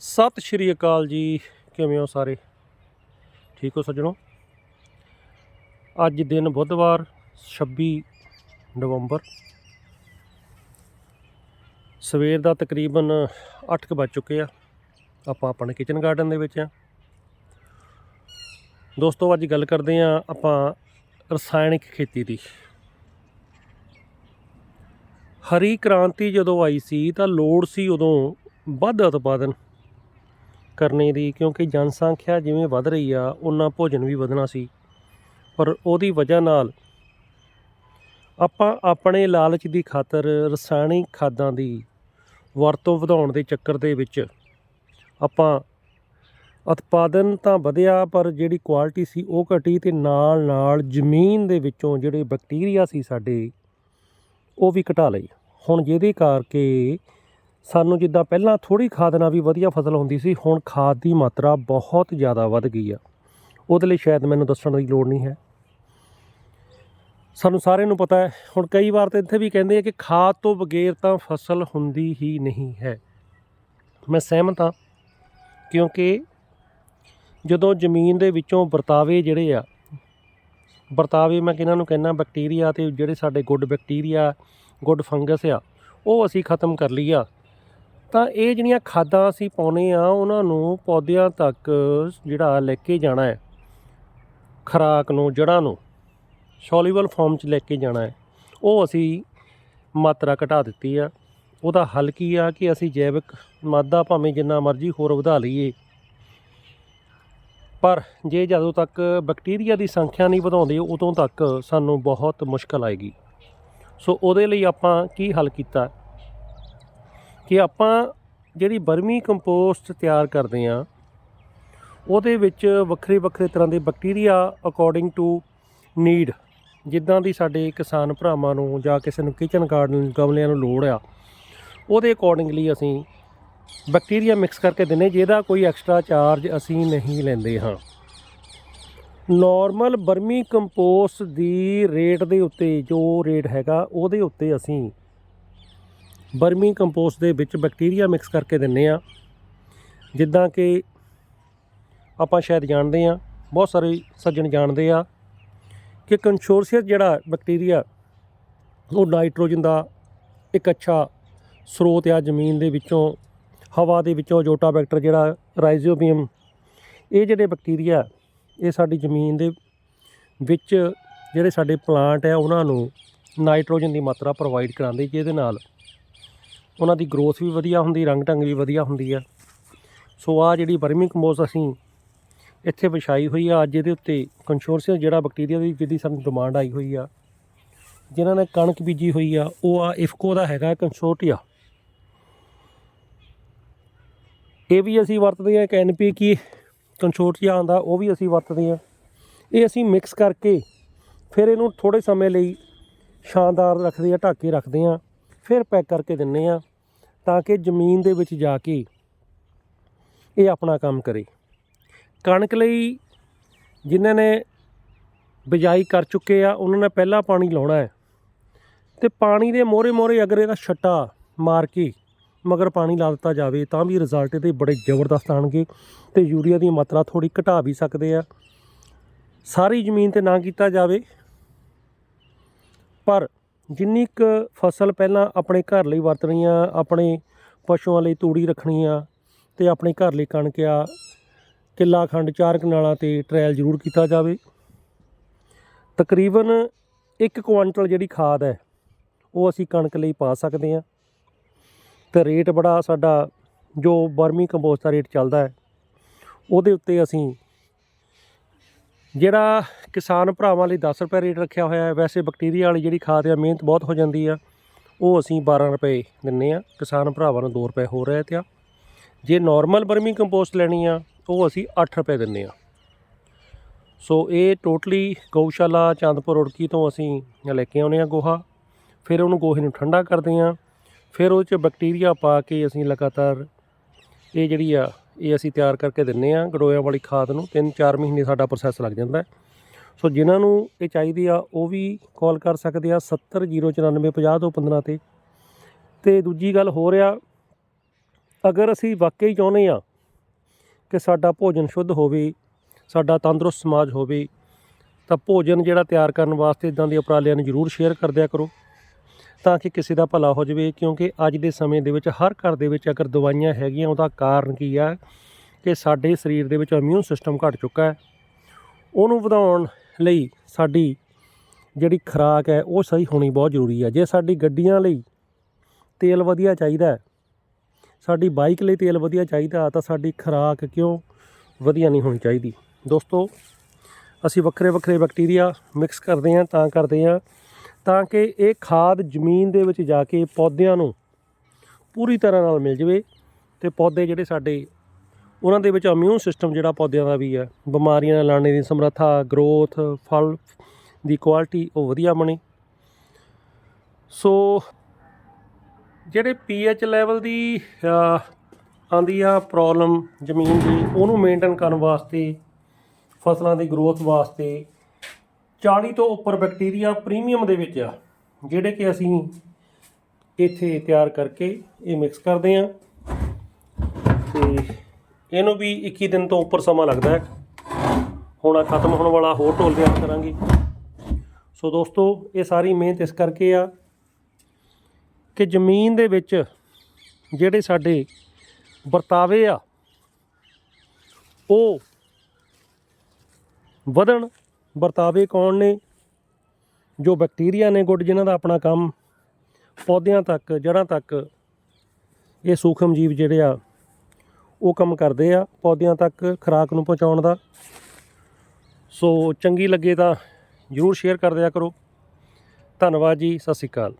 ਸਤਿ ਸ਼੍ਰੀ ਅਕਾਲ ਜੀ, ਕਿਵੇਂ ਹੋ ਸਾਰੇ? ਠੀਕ ਹੋ ਸੱਜਣੋ? ਅੱਜ ਦਿਨ ਬੁੱਧਵਾਰ 26 ਨਵੰਬਰ। ਸਵੇਰ ਦਾ ਤਕਰੀਬਨ 8 ਵੱਜ ਚੁੱਕੇ ਆ। ਆਪਾਂ ਆਪਣੇ ਕਿਚਨ ਗਾਰਡਨ ਦੇ ਵਿੱਚ ਆ। ਦੋਸਤੋ, ਅੱਜ ਗੱਲ ਕਰਦੇ ਆ ਆਪਾਂ ਰਸਾਇਣਿਕ ਖੇਤੀ ਦੀ। ਹਰੀ ਕ੍ਰਾਂਤੀ ਜਦੋਂ ਆਈ ਸੀ ਤਾਂ ਲੋੜ ਸੀ ਉਦੋਂ ਵੱਧ ਉਤਪਾਦਨ। ਕਰਨੇ ਦੀ, ਕਿਉਂਕਿ ਜਨਸੰਖਿਆ ਜਿਵੇਂ ਵੱਧ ਰਹੀ ਆ, ਉਹਨਾਂ ਭੋਜਨ ਵੀ ਵਧਣਾ ਸੀ। ਪਰ ਉਹਦੀ ਵਜ੍ਹਾ ਨਾਲ ਆਪਾਂ ਆਪਣੇ ਲਾਲਚ ਦੀ ਖਾਤਰ ਰਸਾਇਣਿਕ ਖਾਦਾਂ ਦੀ ਵਰਤੋਂ ਵਧਾਉਣ ਦੇ ਚੱਕਰ ਦੇ ਵਿੱਚ ਆਪਾਂ ਉਤਪਾਦਨ ਤਾਂ ਵਧਿਆ, ਪਰ ਜਿਹੜੀ ਕੁਆਲਿਟੀ ਸੀ ਉਹ ਘਟੀ ਤੇ ਨਾਲ ਨਾਲ ਜ਼ਮੀਨ ਦੇ ਵਿੱਚੋਂ ਜਿਹੜੇ ਬੈਕਟੀਰੀਆ ਸੀ ਸਾਡੇ, ਉਹ ਵੀ ਘਟਾ ਲਈ ਹੁਣ ਜਿਹਦੇ ਕਰਕੇ ਸਾਨੂੰ ਜਿੱਦਾਂ ਪਹਿਲਾਂ ਥੋੜੀ ਖਾਦ ਨਾਲ ਵੀ ਵਧੀਆ ਫਸਲ ਹੁੰਦੀ ਸੀ, ਹੁਣ ਖਾਦ ਦੀ ਮਾਤਰਾ ਬਹੁਤ ਜ਼ਿਆਦਾ ਵੱਧ ਗਈ ਆ। ਉਹਦੇ ਲਈ ਸ਼ਾਇਦ ਮੈਨੂੰ ਦੱਸਣ ਦੀ ਲੋੜ ਨਹੀਂ ਹੈ। ਸਾਨੂੰ ਸਾਰਿਆਂ ਨੂੰ ਪਤਾ ਹੈ, ਹੁਣ ਕਈ ਵਾਰ ਤਾਂ ਇੱਥੇ ਵੀ ਕਹਿੰਦੇ ਆ ਕਿ ਖਾਦ ਤੋਂ ਬਗੈਰ ਤਾਂ ਫਸਲ ਹੁੰਦੀ ਹੀ ਨਹੀਂ ਹੈ। ਮੈਂ ਸਹਿਮਤ ਹਾਂ, ਕਿਉਂਕਿ ਜਦੋਂ ਜ਼ਮੀਨ ਦੇ ਵਿੱਚੋਂ ਵਰਤਾਵੇ ਜਿਹੜੇ ਆ, ਵਰਤਾਵੇ ਮੈਂ ਕਿਹਨਾਂ ਨੂੰ ਕਹਿੰਦਾ ਬੈਕਟੀਰੀਆ ਤੇ ਜਿਹੜੇ ਸਾਡੇ ਗੁੱਡ ਬੈਕਟੀਰੀਆ, ਗੁੱਡ ਫੰਗਸ ਆ, ਉਹ ਅਸੀਂ ਖਤਮ ਕਰ ਲਈ ਆ ਤਾਂ ਇਹ ਜਿਹੜੀਆਂ ਖਾਦਾਂ ਅਸੀਂ ਪਾਉਨੇ ਆ, ਉਹਨਾਂ ਨੂੰ ਪੌਦਿਆਂ ਤੱਕ ਜਿਹੜਾ ਲੈ ਕੇ ਜਾਣਾ ਹੈ। ਖਰਾਕ ਨੂੰ, ਜੜ੍ਹਾਂ ਨੂੰ ਸੋਲਿਬਲ ਫਾਰਮ 'ਚ ਲੈ ਕੇ ਜਾਣਾ ਹੈ। ਉਹ ਅਸੀਂ ਮਾਤਰਾ ਘਟਾ ਦਿੱਤੀ ਆ। ਉਹਦਾ ਹੱਲ ਕੀ ਆ ਕਿ ਅਸੀਂ ਜੈਵਿਕ ਮਾਦਾ ਭਾਵੇਂ ਜਿੰਨਾ ਮਰਜ਼ੀ ਹੋਰ ਵਧਾ ਲਈਏ। ਪਰ ਜੇ ਜਦੋਂ ਤੱਕ ਬੈਕਟੀਰੀਆ ਦੀ ਸੰਖਿਆ ਨਹੀਂ ਵਧਾਉਂਦੇ, ਉਦੋਂ ਤੱਕ ਸਾਨੂੰ ਬਹੁਤ ਮੁਸ਼ਕਲ ਆਏਗੀ। ਸੋ ਉਹਦੇ ਲਈ ਆਪਾਂ ਕੀ ਹੱਲ ਕੀਤਾ? ਕਿ ਆਪਾਂ ਜਿਹੜੀ ਬਰਮੀ ਕੰਪੋਸਟ ਤਿਆਰ ਕਰਦੇ ਆ ਉਹਦੇ ਵਿੱਚ ਵੱਖਰੇ ਵੱਖਰੇ ਤਰ੍ਹਾਂ ਦੇ ਬੈਕਟੀਰੀਆ ਅਕੋਰਡਿੰਗ ਟੂ ਨੀਡ ਜਿੱਦਾਂ ਦੀ ਸਾਡੇ ਕਿਸਾਨ ਭਰਾਵਾਂ ਨੂੰ ਜਾਂ ਕਿਸੇ ਨੂੰ ਕਿਚਨ ਗਾਰਡਨ ਗਮਲਿਆਂ ਨੂੰ ਲੋੜ ਆ, ਉਹਦੇ ਅਕੋਰਡਿੰਗਲੀ ਅਸੀਂ ਬੈਕਟੀਰੀਆ ਮਿਕਸ ਕਰਕੇ ਦਿੰਨੇ ਜਿਹਦਾ ਕੋਈ ਐਕਸਟਰਾ ਚਾਰਜ ਅਸੀਂ ਨਹੀਂ ਲੈਂਦੇ ਹਾਂ। ਨਾਰਮਲ ਬਰਮੀ ਕੰਪੋਸਟ ਦੀ ਰੇਟ ਦੇ ਉੱਤੇ ਜੋ ਰੇਟ ਹੈਗਾ, ਉਹਦੇ ਉੱਤੇ ਅਸੀਂ ਬਰਮੀ ਕੰਪੋਸਟ ਦੇ ਵਿੱਚ ਬੈਕਟੀਰੀਆ ਮਿਕਸ ਕਰਕੇ ਦਿੰਨੇ ਆ। ਜਿੱਦਾਂ ਕਿ ਆਪਾਂ ਸ਼ਾਇਦ ਜਾਣਦੇ ਆ, ਬਹੁਤ ਸਾਰੇ ਸੱਜਣ ਜਾਣਦੇ ਆ ਕਿ ਕੰਸੋਰਸੀਅਸ ਜਿਹੜਾ ਬੈਕਟੀਰੀਆ, ਉਹ ਨਾਈਟ੍ਰੋਜਨ ਦਾ ਇੱਕ ਅੱਛਾ ਸਰੋਤ ਆ ਜ਼ਮੀਨ ਦੇ ਵਿੱਚੋਂ, ਹਵਾ ਦੇ ਵਿੱਚੋਂ, ਜੋਟਾ ਬੈਕਟਰ ਜਿਹੜਾ ਰਾਈਜ਼ੋਬੀਅਮ ਇਹ ਜਿਹੜੇ ਬੈਕਟੀਰੀਆ, ਇਹ ਸਾਡੀ ਜ਼ਮੀਨ ਦੇ ਵਿੱਚ ਜਿਹੜੇ ਸਾਡੇ ਪਲਾਂਟ ਆ, ਉਹਨਾਂ ਨੂੰ ਨਾਈਟ੍ਰੋਜਨ ਦੀ ਮਾਤਰਾ ਪ੍ਰੋਵਾਈਡ ਕਰਾਉਂਦੇ ਜਿਹਦੇ ਨਾਲ ਉਹਨਾਂ ਦੀ ਗਰੋਥ ਵੀ ਵਧੀਆ ਹੁੰਦੀ ਰੰਗ ਢੰਗ ਵੀ ਵਧੀਆ ਹੁੰਦੀ ਆ। ਸੋ ਆ ਜਿਹੜੀ ਵਰਮਿੰਗ ਕੰਪੋਸਟ ਅਸੀਂ ਇੱਥੇ ਵਿਛਾਈ ਹੋਈ ਆ, ਅੱਜ ਇਹਦੇ ਉੱਤੇ ਕੰਸੋਰਸੀਅਸ ਜਿਹੜਾ ਬੈਕਟੀਰੀਆ ਦੀ, ਜਿਹਦੀ ਸਾਨੂੰ ਡਿਮਾਂਡ ਆਈ ਹੋਈ ਆ, ਜਿਨ੍ਹਾਂ ਨੇ ਕਣਕ ਬੀਜੀ ਹੋਈ ਆ, ਉਹ ਆ ਇਫਕੋ ਦਾ ਹੈਗਾ ਕੰਸੋਰਟੀਆ ਇਹ ਵੀ ਅਸੀਂ ਵਰਤਦੇ ਆ ਇੱਕ ਐਨਪੀ ਕੀ ਕੰਸੋਰਟੀਆ ਆਉਂਦਾ ਉਹ ਵੀ ਅਸੀਂ ਵਰਤਦੇ ਆ। ਇਹ ਅਸੀਂ ਮਿਕਸ ਕਰਕੇ ਫਿਰ ਇਹਨੂੰ ਥੋੜੇ ਸਮੇਂ ਲਈ ਸ਼ਾਨਦਾਰ ਰੱਖਦੇ ਆ, ਢੱਕ ਕੇ ਰੱਖਦੇ ਆ। ਫਿਰ ਪੈਕ ਕਰਕੇ ਦਿੰਨੇ ਆ ਤਾਂ ਕਿ ਜ਼ਮੀਨ ਦੇ ਵਿੱਚ ਜਾ ਕੇ ਇਹ ਆਪਣਾ ਕੰਮ ਕਰੇ। ਕਣਕ ਲਈ ਜਿਨ੍ਹਾਂ ਨੇ ਬਿਜਾਈ ਕਰ ਚੁੱਕੇ ਆ, ਉਹਨਾਂ ਨੇ ਪਹਿਲਾਂ ਪਾਣੀ ਲਾਉਣਾ ਹੈ ਤੇ ਪਾਣੀ ਦੇ ਮੋਰੇ ਮੋਰੇ ਅਗਰ ਇਹਦਾ ਛੱਟਾ ਮਾਰ ਕੇ ਮਗਰ ਪਾਣੀ ਲਾ ਦਿੱਤਾ ਜਾਵੇ ਤਾਂ ਵੀ ਰਿਜ਼ਲਟ ਇਹਦੇ ਬੜੇ ਜ਼ਬਰਦਸਤ ਆਣਗੇ ਤੇ ਯੂਰੀਆ ਦੀ ਮਾਤਰਾ ਥੋੜੀ ਘਟਾ ਵੀ ਸਕਦੇ ਆ। ਸਾਰੀ ਜ਼ਮੀਨ ਤੇ ਨਾ ਕੀਤਾ ਜਾਵੇ, ਪਰ ਜਿੰਨੀ ਕੁ ਫਸਲ ਪਹਿਲਾਂ ਆਪਣੇ ਘਰ ਲਈ ਵਰਤਣੀ ਆ ਆਪਣੇ ਪਸ਼ੂਆਂ ਲਈ ਤੂੜੀ ਰੱਖਣੀ ਆ ਅਤੇ ਆਪਣੇ ਘਰ ਲਈ ਕਣਕ ਆ, ਕਿੱਲਾ ਖੰਡ, ਚਾਰ ਕਨਾਲਾਂ ਤੇ ਟ੍ਰਾਇਲ ਜ਼ਰੂਰ ਕੀਤਾ ਜਾਵੇ। ਤਕਰੀਬਨ 1 ਕੁਆਂਟਲ ਜਿਹੜੀ ਖਾਦ ਹੈ, ਉਹ ਅਸੀਂ ਕਣਕ ਲਈ ਪਾ ਸਕਦੇ ਹਾਂ। ਤੇ ਰੇਟ ਬੜਾ ਸਾਡਾ, ਜੋ ਬਰਮੀ ਕੰਪੋਸਟ ਦਾ ਰੇਟ ਚੱਲਦਾ ਹੈ, ਉਹਦੇ ਉੱਤੇ ਅਸੀਂ ਜਿਹੜਾ ਕਿਸਾਨ ਭਰਾਵਾਂ ਲਈ 10 ਰੁਪਏ ਰੇਟ ਰੱਖਿਆ ਹੋਇਆ ਹੈ। ਵੈਸੇ ਬੈਕਟੀਰੀਆ ਵਾਲੀ ਜਿਹੜੀ ਖਾਦ ਆ, ਮਿਹਨਤ ਬਹੁਤ ਹੋ ਜਾਂਦੀ ਆ। ਉਹ ਅਸੀਂ 12 ਰੁਪਏ ਦਿੰਨੇ ਆ। ਕਿਸਾਨ ਭਰਾਵਾਂ ਨੂੰ 2 ਰੁਪਏ ਹੋ ਰਿਹਾ ਤੇ ਆ ਜੇ ਨਾਰਮਲ ਬਰਮੀ ਕੰਪੋਸਟ ਲੈਣੀ ਆ, ਉਹ ਅਸੀਂ 8 ਰੁਪਏ ਦਿੰਨੇ ਆ। ਸੋ ਇਹ ਟੋਟਲੀ ਗਊਸ਼ਾਲਾ ਚੰਦਪੁਰ ਉੜਕੀ ਤੋਂ ਅਸੀਂ ਲੈ ਕੇ ਆਉਨੇ ਆ ਗੋਹਾ। ਫਿਰ ਉਹਨੂੰ ਗੋਹੇ ਨੂੰ ਠੰਡਾ ਕਰਦੇ ਆ। ਫਿਰ ਉਹ 'ਚ ਬੈਕਟੀਰੀਆ ਪਾ ਕੇ ਅਸੀਂ ਲਗਾਤਾਰ ਇਹ ਜਿਹੜੀ ਆ, ਇਹ ਅਸੀਂ ਤਿਆਰ ਕਰਕੇ ਦਿੰਨੇ ਆ। ਗੜੋਇਆਂ ਵਾਲੀ ਖਾਦ ਨੂੰ 3-4 ਮਹੀਨੇ ਸਾਡਾ ਪ੍ਰੋਸੈਸ ਲੱਗ ਜਾਂਦਾ ਹੈ। ਸੋ ਜਿਨ੍ਹਾਂ ਨੂੰ ਇਹ ਚਾਹੀਦੀ ਆ, ਉਹ ਵੀ ਕਾਲ ਕਰ ਸਕਦੇ ਆ 70094 50 ਤੋਂ 15 ਤੇ। ਤੇ ਦੂਜੀ ਗੱਲ ਹੋ ਰਿਹਾ ਅਗਰ ਅਸੀਂ ਵਾਕਈ ਚਾਹੁੰਦੇ ਆ ਕਿ ਸਾਡਾ ਭੋਜਨ ਸ਼ੁੱਧ ਹੋਵੇ, ਸਾਡਾ ਤੰਦਰੁਸਤ ਸਮਾਜ ਹੋਵੇ, ਤਾਂ ਭੋਜਨ ਜਿਹੜਾ ਤਿਆਰ ਕਰਨ ਵਾਸਤੇ ਇਦਾਂ ਦੇ ਉਪਰਾਲਿਆਂ ਨੂੰ ਜ਼ਰੂਰ ਸ਼ੇਅਰ ਕਰ ਦਿਆ ਕਰੋ, ਤਾਂ ਕਿ ਕਿਸੇ ਦਾ ਭਲਾ ਹੋ ਜਾਵੇ, ਕਿਉਂਕਿ ਅੱਜ ਦੇ ਸਮੇਂ ਦੇ ਵਿੱਚ ਹਰ ਘਰ ਦੇ ਵਿੱਚ ਅਗਰ ਦਵਾਈਆਂ ਹੈਗੀਆਂ, ਉਹਦਾ ਕਾਰਨ ਕੀ ਆ ਕਿ ਸਾਡੇ ਸਰੀਰ ਦੇ ਵਿੱਚ ਇਮਿਊਨ ਸਿਸਟਮ ਘਟ ਚੁੱਕਾ ਹੈ। ਉਹਨੂੰ ਵਧਾਉਣ ਲਈ ਸਾਡੀ ਜਿਹੜੀ ਖੁਰਾਕ ਹੈ, ਉਹ ਸਹੀ ਹੋਣੀ ਬਹੁਤ ਜ਼ਰੂਰੀ ਹੈ। ਜੇ ਸਾਡੀ ਗੱਡੀਆਂ ਲਈ ਤੇਲ ਵਧੀਆ ਚਾਹੀਦਾ ਸਾਡੀ ਬਾਈਕ ਲਈ ਤੇਲ ਵਧੀਆ ਚਾਹੀਦਾ ਤਾਂ ਸਾਡੀ ਖੁਰਾਕ ਕਿਉਂ ਵਧੀਆ ਨਹੀਂ ਹੋਣੀ ਚਾਹੀਦੀ? ਦੋਸਤੋ, ਅਸੀਂ ਵੱਖਰੇ ਵੱਖਰੇ ਬੈਕਟੀਰੀਆ ਮਿਕਸ ਕਰਦੇ ਹਾਂ, ਤਾਂ ਕਰਦੇ ਹਾਂ, ਤਾਂ ਕਿ ਇਹ ਖਾਦ ਜ਼ਮੀਨ ਦੇ ਵਿੱਚ ਜਾ ਕੇ ਪੌਦਿਆਂ ਨੂੰ ਪੂਰੀ ਤਰ੍ਹਾਂ ਨਾਲ ਮਿਲ ਜਾਵੇ ਤੇ ਪੌਦੇ ਜਿਹੜੇ ਸਾਡੇ ਉਹਨਾਂ ਦੇ ਵਿੱਚ ਇਮਿਊਨ ਸਿਸਟਮ ਜਿਹੜਾ ਪੌਦਿਆਂ ਦਾ ਵੀ ਹੈ। ਬਿਮਾਰੀਆਂ ਨਾਲ ਲੜਨ ਦੀ ਸਮਰੱਥਾ ਗਰੋਥ ਫਲ ਦੀ ਕੁਆਲਿਟੀ ਉਹ ਵਧੀਆ ਬਣੇ। ਸੋ ਜਿਹੜੇ ਪੀਐਚ ਲੈਵਲ ਦੀ ਅ, ਆਉਂਦੀ ਆ ਪ੍ਰੋਬਲਮ ਜ਼ਮੀਨ ਦੀ ਉਹਨੂੰ ਮੇਨਟੇਨ ਕਰਨ ਵਾਸਤੇ ਫਸਲਾਂ ਦੀ ਗਰੋਥ ਵਾਸਤੇ 40 ਤੋਂ ਉੱਪਰ ਬੈਕਟੀਰੀਆ ਪ੍ਰੀਮੀਅਮ ਦੇ ਵਿੱਚ ਆ ਜਿਹੜੇ ਕਿ ਅਸੀਂ ਇੱਥੇ ਤਿਆਰ ਕਰਕੇ ਇਹ ਮਿਕਸ ਕਰਦੇ ਆ। ਤੇ ਇਹਨੂੰ ਵੀ 21 ਦਿਨ ਤੋਂ ਉੱਪਰ ਸਮਾਂ ਲੱਗਦਾ ਹੈ। ਹੁਣ ਆਹ ਖਤਮ ਹੋਣ ਵਾਲਾ ਹੋਰ ਢੋਲ ਤਿਆਰ ਕਰਾਂਗੇ। ਸੋ ਦੋਸਤੋ, ਇਹ ਸਾਰੀ ਮਿਹਨਤ ਇਸ ਕਰਕੇ ਆ ਕਿ ਜ਼ਮੀਨ ਦੇ ਵਿੱਚ ਜਿਹੜੇ ਸਾਡੇ ਵਰਤਾਵੇ ਆ, ਉਹ ਵਧਣ। ਵਰਤਾਵੇ ਕੌਣ ਨੇ? ਜੋ ਬੈਕਟੀਰੀਆ ਨੇ ਗੁੱਡ, ਜਿਨ੍ਹਾਂ ਦਾ ਆਪਣਾ ਕੰਮ ਪੌਦਿਆਂ ਤੱਕ, ਜੜ੍ਹਾਂ ਤੱਕ, ਇਹ ਸੂਖਮ ਜੀਵ ਜਿਹੜੇ ਆ ਉਹ ਕੰਮ ਕਰਦੇ ਆ ਪੌਦਿਆਂ ਤੱਕ ਖੁਰਾਕ ਨੂੰ ਪਹੁੰਚਾਉਣ ਦਾ। ਸੋ ਚੰਗੀ ਲੱਗੇ ਤਾਂ ਜਰੂਰ ਸ਼ੇਅਰ ਕਰ ਦਿਆ ਕਰੋ। ਧੰਨਵਾਦ ਜੀ, ਸਤਿ ਸ਼੍ਰੀ ਅਕਾਲ।